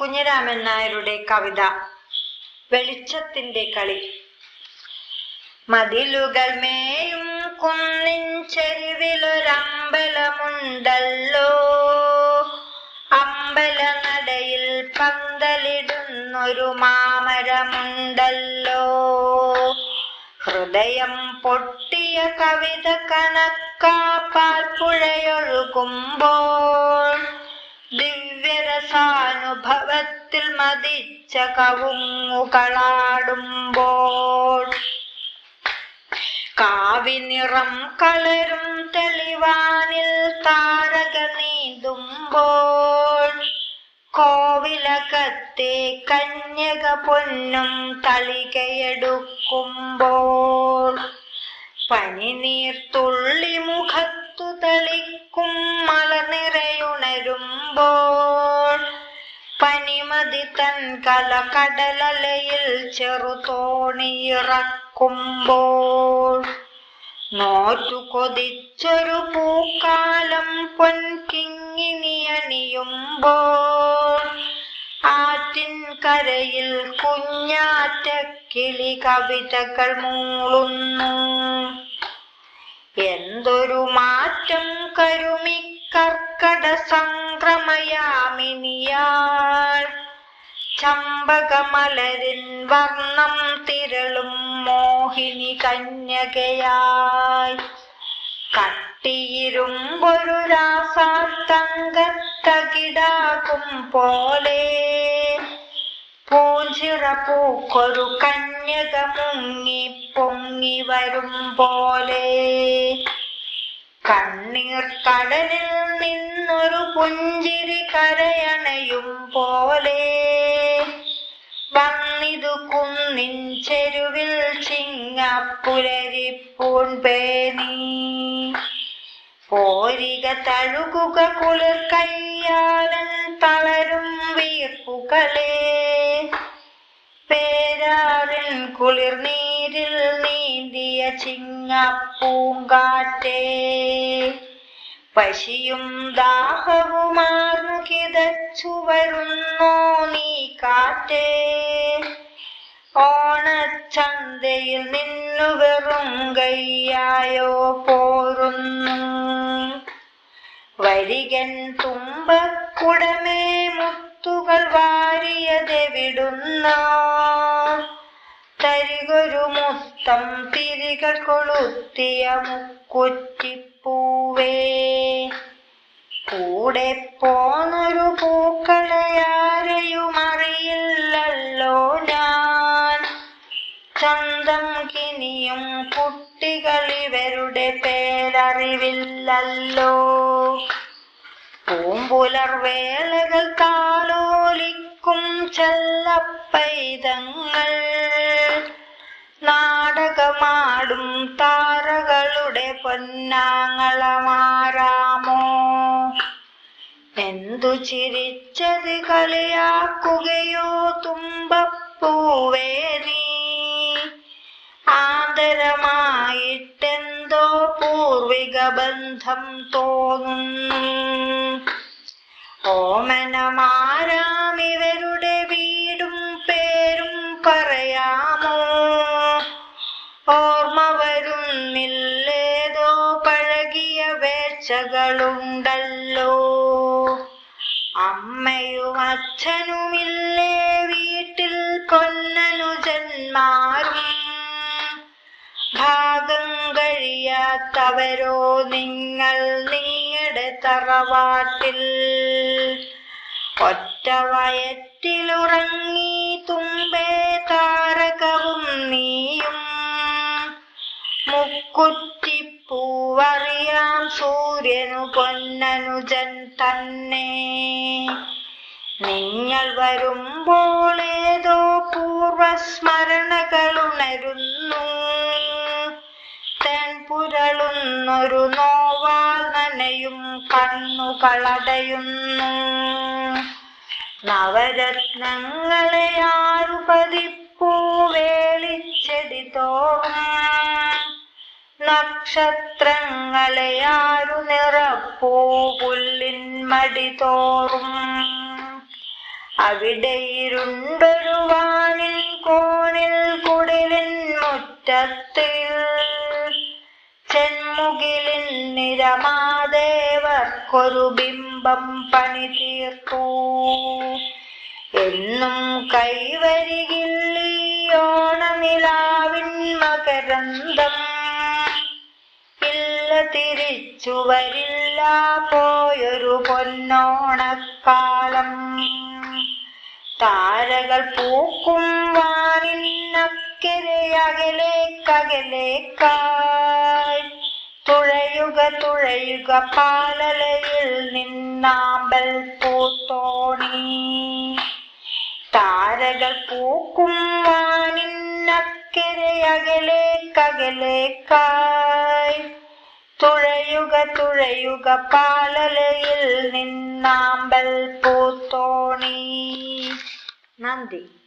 കുഞ്ഞിരാമൻ നായരുടെ കവിത വെളിച്ചത്തിന്റെ കളി. മതിലുകൾ മേയും കുന്നിൻ ചെരുവിലൊരമ്പലമുണ്ടല്ലോ. അമ്പല നടയിൽ പന്തലിടുന്നൊരു മാമരമുണ്ടല്ലോ. ഹൃദയം പൊട്ടിയ കവിത കണക്കാപ്പാൽ പുഴയൊഴുകുമ്പോൾ ദിവ്യരസാനുഭവത്തിൽ മതിച്ച കവുങ്ങുകളാടുമ്പോൾ കാവിനിറം കളരും തെളിവാനിൽ താരക നീന്തുമ്പോൾ കോവിലകത്തെ കന്യക പൊന്നും തളികയെടുക്കുമ്പോൾ പനിനീർത്തുള്ളി മുഖത്തു തളിക്കും മലനിറയുണരുമ്പോൾ പനിമതി തൻ കല കടലലയിൽ ചെറുതോണിയിറക്കുമ്പോൾ. നോറ്റു കൊതിച്ചൊരു പൂക്കാലം പൊൻകിങ്ങിനി അണിയുമ്പോൾ. ആറ്റിൻ കരയിൽ കുഞ്ഞാറ്റക്കിളി കവിതകൾ മൂളുന്നു. എന്തൊരു മാറ്റം കരുമി കർക്കട സംക്രമയാമിനിയാൾ. ചമ്പകമലരിൻ വർണം തിരളും മോഹിനി കന്യകയായി. കട്ടിയിരുമ്പൊരു രാസാത്തങ്കത്തകിടാകും പോലെ. പൂഞ്ചിറ പൂക്കൊരു കന്യക മുങ്ങി പൊങ്ങി വരും പോലെ. കണ്ണീർ കടലിൽ നിന്നൊരു പുഞ്ചിരി കരയണയും പോലെ. ചെരുവിൽ ചിങ്ങപ്പുലരിപ്പൂൺ പേനി. പോരിക തഴുകുക കുളിർ കയ്യാലൻ തളരും വീർപ്പുകളെ. പേരാറിൻ കുളിർ നീരിൽ നീന്തിയ ചിങ്ങപ്പൂങ്കാറ്റേ. പശിയും ദാഹവുമാർന്നു കിതച്ചു വരുന്നോ നീ കാറ്റേ. ഓണച്ചന്തയിൽ നിന്നു വെറും കയ്യായോ പോരുന്നു. വരികൻ തുമ്പക്കുടമേ മുത്തുകൾ വാരിയതെവിടുന്ന? തരികൊരു മുത്തം തിരികൾ കൊളുത്തിയ മുക്കുറ്റിപ്പൂവേ. കൂടെ പോന്നൊരു പൂക്കളയാരെയും കിനിയും കുട്ടികൾ ഇവരുടെ പേരറിവില്ലല്ലോ. പൂമ്പുലർ വേളകൾ താലോലിക്കും ചെല്ലപ്പൈതങ്ങൾ. നാടകമാടും താരകളുടെ പൊന്നാങ്ങളമാരാമോ? എന്തു ചിരിച്ചത് കളിയാക്കുകയോ തുമ്പപ്പൂവേ ബന്ധം തോന്നുന്നു ഓമനമാരാം ഇവരുടെ വീടും പേരും പറയാമോ? ഓർമ്മ വരുന്നില്ലേതോ? പഴകിയ വേഴ്ചകളുണ്ടല്ലോ അമ്മയും അച്ഛനുമില്ലേ. കഴിയാത്തവരോ നിങ്ങൾ നിങ്ങളുടെ തറവാട്ടിൽ? ഒറ്റ വയറ്റിലുറങ്ങി തുമ്പേ താരകവും നീയും. മുക്കുറ്റിപ്പൂവറിയാം സൂര്യനു പൊന്നനുജൻ തന്നെ. നിങ്ങൾ വരുമ്പോൾ ഏതോ പൂർവസ്മരണകളുണരുന്നു തെൻപുരളുന്നൊരു നോവാൽ നനയും കണ്ണുകളടയുന്നു. നവരത്നങ്ങളെ ആറു പതിപ്പൂ വേളിച്ചെടി തോറും നക്ഷത്രങ്ങളെ ആരു നിറപ്പൂ പുല്ലിൻ മടി തോറും. അവിടെ ഇരുണ്ടൊരു കോണിൽ കുടിലിൻ മുറ്റത്തിൽ ചെന്മുകിലിൻ നിരമാദേവർക്കൊരു ബിംബം പണി തീർത്തു എന്നും കൈവരികില്ലീ ഓണനിലാവിൻ മകരന്തം. ഇല്ല തിരിച്ചു വരില്ല പോയൊരു പൊന്നോണക്കാലം. താരകൾ പൂക്കും വാനിന്നക്കരെ അകലേക്കകലേക്കായി തുഴയുക തുഴയുക പാലലയിൽ നിന്നാമ്പൽ പൂത്തോണി. താരകൾ പൂക്കും വാനിന്നക്കരെ അകലേക്കകലേക്കായി തുഴയുക തുഴയുക പാലലയിൽ നിന്നാമ്പൽ പൂത്തോണി. നന്ദി.